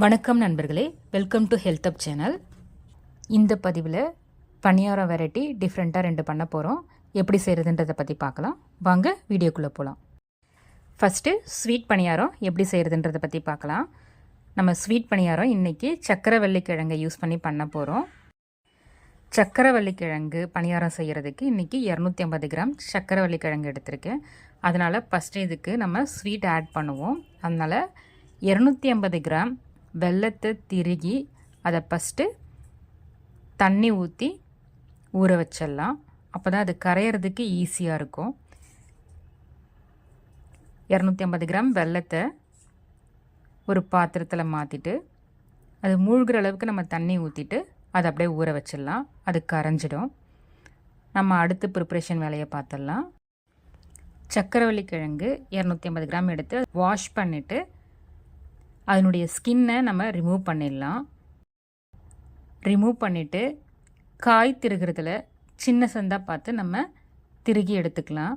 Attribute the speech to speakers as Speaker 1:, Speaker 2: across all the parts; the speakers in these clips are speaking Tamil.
Speaker 1: வணக்கம் நண்பர்களே welcome to Health Up channel இந்த பதிவில் பணியாரம் வெரைட்டி டிஃப்ரெண்ட்டாக ரெண்டு பண்ண போகிறோம் எப்படி செய்கிறதுன்றதை பற்றி பார்க்கலாம். வாங்க வீடியோக்குள்ளே போகலாம் ஃபஸ்ட்டு ஸ்வீட் பணியாரம் எப்படி செய்கிறதுன்றதை பற்றி பார்க்கலாம். நம்ம ஸ்வீட் பணியாரம் இன்றைக்கி சக்கரை கிழங்கை யூஸ் பண்ணி பண்ண போகிறோம் சக்கரை வள்ளிக்கிழங்கு பணியாரம் செய்கிறதுக்கு இன்றைக்கி இரநூத்தி ஐம்பது கிராம் சக்கரை வள்ளிக்கிழங்கு எடுத்திருக்கேன். அதனால் ஃபஸ்ட்டு இதுக்கு நம்ம ஸ்வீட் ஆட் பண்ணுவோம். அதனால் இரநூத்தி ஐம்பது கிராம் வெல்லத்தை திருகி அதை ஃபஸ்ட்டு தண்ணி ஊற்றி ஊற வச்சிடலாம். அப்போ தான் அது கரையிறதுக்கு ஈஸியாக இருக்கும். இரநூத்தி ஐம்பது கிராம் வெல்லத்தை ஒரு பாத்திரத்தில் மாற்றிட்டு அது மூழ்கிற அளவுக்கு நம்ம தண்ணி ஊற்றிட்டு அதை அப்படியே ஊற வச்சிடலாம். அது கரைஞ்சிடும். நம்ம அடுத்து ப்ரிப்ரேஷன் வேலையை பார்த்துடலாம். சக்கரவள்ளி கிழங்கு இரநூத்தி ஐம்பது கிராம் எடுத்து வாஷ் பண்ணிவிட்டு அதனுடைய ஸ்கின்னை நம்ம ரிமூவ் பண்ணிடலாம். ரிமூவ் பண்ணிவிட்டு காய் திருகிறதுல சின்ன சந்தாக பார்த்து நம்ம திருகி எடுத்துக்கலாம்.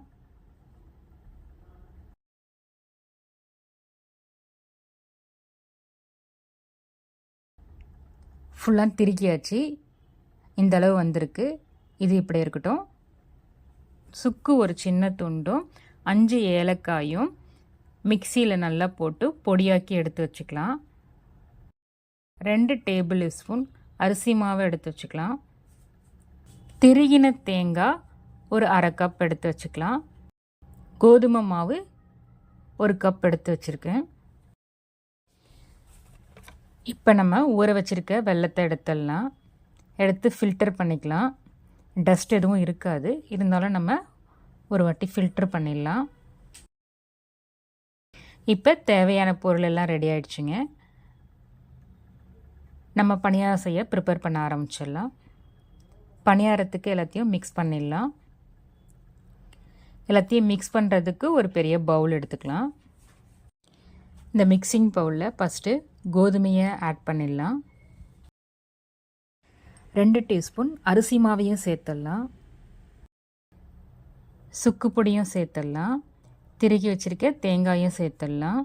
Speaker 1: ஃபுல்லாக திருக்கியாச்சு இந்த அளவு வந்திருக்கு. இது இப்படி இருக்கட்டும். சுக்கு ஒரு சின்ன துண்டும் அஞ்சு ஏலக்காயும் மிக்சியில் நல்லா போட்டு பொடியாக்கி எடுத்து வச்சுக்கலாம். ரெண்டு டேபிள் ஸ்பூன் அரிசி மாவை எடுத்து வச்சுக்கலாம். திருகின தேங்காய் ஒரு அரை கப் எடுத்து வச்சுக்கலாம். கோதுமை மாவு ஒரு கப் எடுத்து வச்சுருக்கேன். இப்போ நம்ம ஊற வச்சுருக்க வெள்ளத்தை எடுத்துடலாம். எடுத்து ஃபில்டர் பண்ணிக்கலாம். டஸ்ட் எதுவும் இருக்காது. இருந்தாலும் நம்ம ஒரு வாட்டி ஃபில்டர் பண்ணிடலாம். இப்போ தேவையான பொருள் எல்லாம் ரெடி ஆயிடுச்சுங்க. நம்ம பணியாரம் செய்ய ப்ரிப்பேர் பண்ண ஆரம்பிச்சிடலாம். பணியாரத்துக்கு எல்லாத்தையும் மிக்ஸ் பண்ணிடலாம். எல்லாத்தையும் மிக்ஸ் பண்ணுறதுக்கு ஒரு பெரிய பவுல் எடுத்துக்கலாம். இந்த மிக்சிங் பவுலில் ஃபஸ்ட்டு கோதுமையை ஆட் பண்ணிடலாம். ரெண்டு டீஸ்பூன் அரிசி மாவையும் சேர்த்துடலாம். சுக்கு பொடியும் சேர்த்துடலாம். திருகி வச்சுருக்க தேங்காயும் சேர்த்துடலாம்.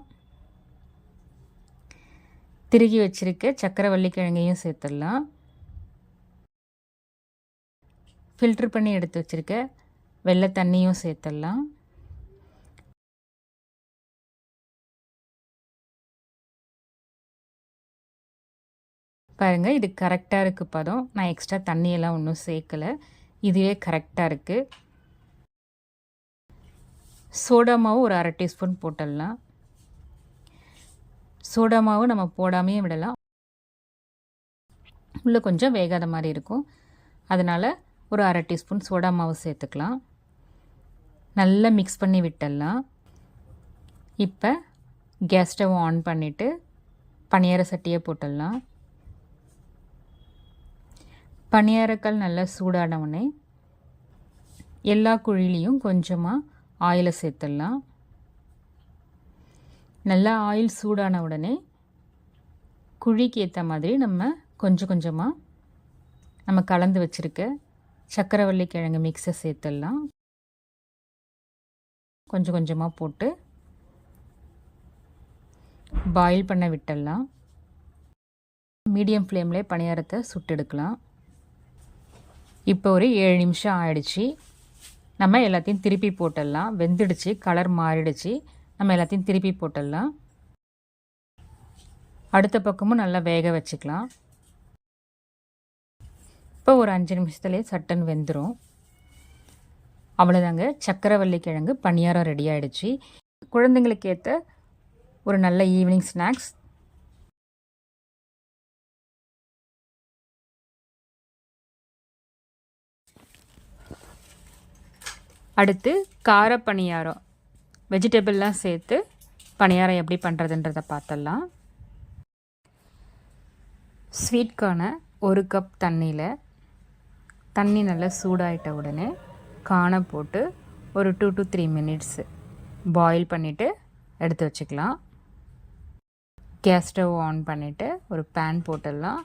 Speaker 1: திருகி வச்சுருக்க சக்கரவள்ளி கிழங்கையும் சேர்த்துடலாம். ஃபில்ட்ரு பண்ணி எடுத்து வச்சுருக்க வெள்ளை தண்ணியும் சேர்த்துடலாம். பாருங்கள் இது கரெக்டாக இருக்குது பதம். நான் எக்ஸ்ட்ரா தண்ணியெல்லாம் ஒன்றும் சேர்க்கலை. இதுவே கரெக்டாக இருக்குது சோடா மாவு ஒரு அரை டீஸ்பூன் போட்டுடலாம். சோடா மாவு நம்ம போடாமையே விடலாம். உள்ளே கொஞ்சம் வேகாத மாதிரி இருக்கும். அதனால் ஒரு அரை டீஸ்பூன் சோடா மாவு சேர்த்துக்கலாம். நல்லா மிக்ஸ் பண்ணி விட்டுடலாம். இப்போ கேஸ் ஸ்டவ் ஆன் பண்ணிவிட்டு பனியார சட்டியை போட்டுடலாம். பனியாரக்கல் நல்லா சூடானவுடனே எல்லா குழிலையும் கொஞ்சமாக ஆயிலை சேர்த்துடலாம். நல்லா ஆயில் சூடான உடனே குழிக்கு ஏற்ற மாதிரி நம்ம கொஞ்சம் கொஞ்சமாக நம்ம கலந்து வச்சுருக்க சக்கரவள்ளி கிழங்கு மிக்ஸை சேர்த்துடலாம். கொஞ்சம் கொஞ்சமாக போட்டு பாயில் பண்ண விட்டுடலாம். மீடியம் ஃப்ளேம்லேயே பணியாரத்தை சுட்டு எடுக்கலாம். இப்போ ஒரு ஏழு நிமிஷம் ஆயிடுச்சு. நம்ம எல்லாத்தையும் திருப்பி போட்டுடலாம் வெந்துடுச்சு கலர் மாறிடுச்சு. நம்ம எல்லாத்தையும் திருப்பி போட்டுடலாம் அடுத்த பக்கமும் நல்லா வேக வச்சுக்கலாம். இப்போ ஒரு அஞ்சு நிமிஷத்துலேயே சட்டன் வெந்துடும் அவ்வளோதாங்க சக்கரவள்ளி கிழங்கு பணியாரம் ரெடி ஆகிடுச்சு குழந்தைங்களுக்கு ஏற்ற ஒரு நல்ல ஈவினிங் ஸ்நாக்ஸ் அடுத்து கார பணியாரம். வெஜிடபிள்லாம் சேர்த்து பணியாரம் எப்படி பண்ணுறதுன்றதை பார்த்துடலாம் ஸ்வீட்கான ஒரு கப் தண்ணியில் தண்ணி நல்லா சூடாயிட்ட உடனே கானை போட்டு ஒரு two to three minutes boil பண்ணிவிட்டு எடுத்து வச்சுக்கலாம். கேஸ் ஸ்டவ் ஆன் பண்ணிவிட்டு ஒரு பேன் போட்டுடலாம்.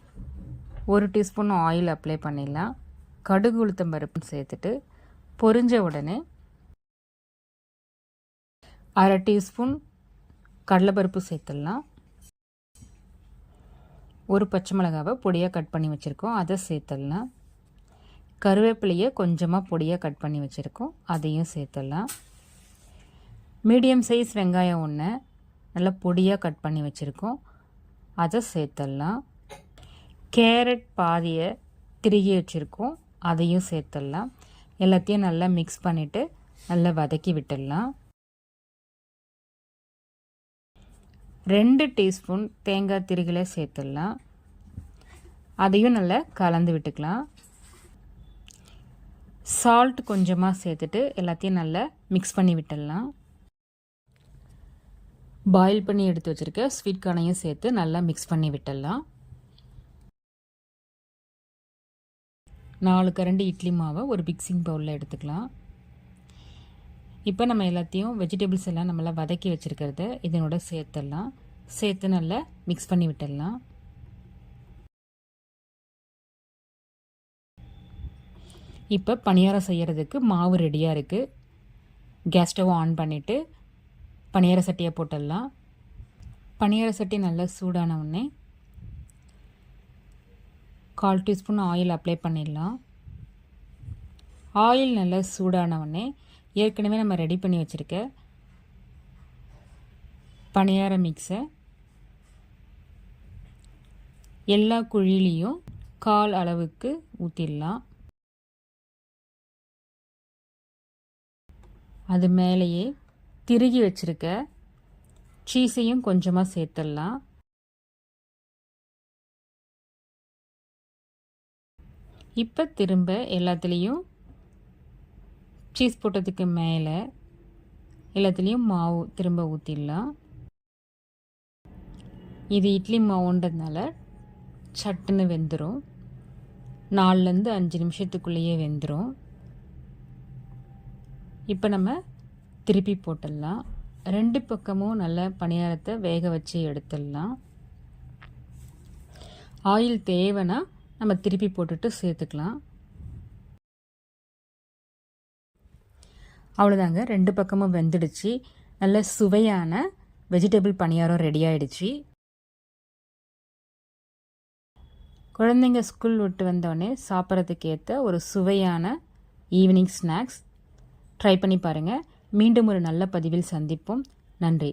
Speaker 1: ஒரு டீஸ்பூன் ஆயில் அப்ளை பண்ணிடலாம். கடுகு உளுத்தம் பருப்பு சேர்த்துட்டு பொரிஞ்ச உடனே அரை டீஸ்பூன் கடலைப்பருப்பு சேர்த்துடலாம். ஒரு பச்சை மிளகாவை பொடியாக கட் பண்ணி வச்சுருக்கோம். அதை சேர்த்துடலாம். கருவேப்பிலையை கொஞ்சமாக பொடியாக கட் பண்ணி வச்சுருக்கோம். அதையும் சேர்த்துடலாம். மீடியம் சைஸ் வெங்காயம் ஒன்று நல்லா பொடியாக கட் பண்ணி வச்சுருக்கோம். அதை சேர்த்துடலாம். கேரட் பாதியை திருகி வச்சுருக்கோம். அதையும் சேர்த்துடலாம். எல்லாத்தையும் நல்லா மிக்ஸ் பண்ணிவிட்டு நல்லா வதக்கி விட்டுடலாம். ரெண்டு டீஸ்பூன் தேங்காய் திருகில சேர்த்துடலாம். அதையும் நல்லா கலந்து விட்டுக்கலாம். சால்ட் கொஞ்சமாக சேர்த்துட்டு எல்லாத்தையும் நல்லா மிக்ஸ் பண்ணி விட்டுடலாம். பாயில் பண்ணி எடுத்து வச்சுருக்க ஸ்வீட் கானையும் சேர்த்து நல்லா மிக்ஸ் பண்ணி விட்டுடலாம். நாலு கரண்டி இட்லி மாவை ஒரு மிக்சிங் பவுலில் எடுத்துக்கலாம். இப்போ நம்ம எல்லாத்தையும் வெஜிடபிள்ஸ் எல்லாம் நம்மளாம் வதக்கி வச்சுருக்கிறத இதனோட சேர்த்துடலாம். சேர்த்து நல்லா மிக்ஸ் பண்ணி விட்டுடலாம். இப்போ பணியாரம் செய்கிறதுக்கு மாவு ரெடியாக இருக்குது கேஸ் ஸ்டவ் ஆன் பண்ணிவிட்டு பணியார சட்டியை போட்டுடலாம். பணியார சட்டி நல்லா சூடான உடனே கால் டீஸ்பூன் ஆயில் அப்ளை பண்ணிடலாம். ஆயில் நல்லா சூடானவுடனே ஏற்கனவே நம்ம ரெடி பண்ணி வச்சுருக்க பணியார மிக்ஸை எல்லா குழிலையும் கால் அளவுக்கு ஊற்றிடலாம் அது மேலேயே திருகி வச்சுருக்க சீஸையும் கொஞ்சமாக சேர்த்துடலாம். இப்போ திரும்ப எல்லாத்துலேயும் சீஸ் போட்டதுக்கு மேலே எல்லாத்துலேயும் மாவு திரும்ப ஊற்றிடலாம் இது இட்லி மாவுன்றதுனால சட்டுன்னு வெந்துடும் நாலுலேருந்து அஞ்சு நிமிஷத்துக்குள்ளேயே வெந்துடும் இப்போ நம்ம திருப்பி போட்டுடலாம். ரெண்டு பக்கமும் நல்ல பணியாரத்தை வேக வச்சு எடுத்துடலாம். ஆயில் தேவைன்னா நம்ம திருப்பி போட்டுட்டு சேர்த்துக்கலாம். அவ்வளோதாங்க. ரெண்டு பக்கமும் வெந்துடுச்சு. நல்ல சுவையான வெஜிடபிள் பணியாரம் ரெடி ஆகிடுச்சு குழந்தைங்க ஸ்கூல் விட்டு வந்தோடனே சாப்பிட்றதுக்கு ஏற்ற ஒரு சுவையான ஈவினிங் ஸ்நாக்ஸ் ட்ரை பண்ணி பாருங்கள் மீண்டும் ஒரு நல்ல பதிவில் சந்திப்போம். நன்றி.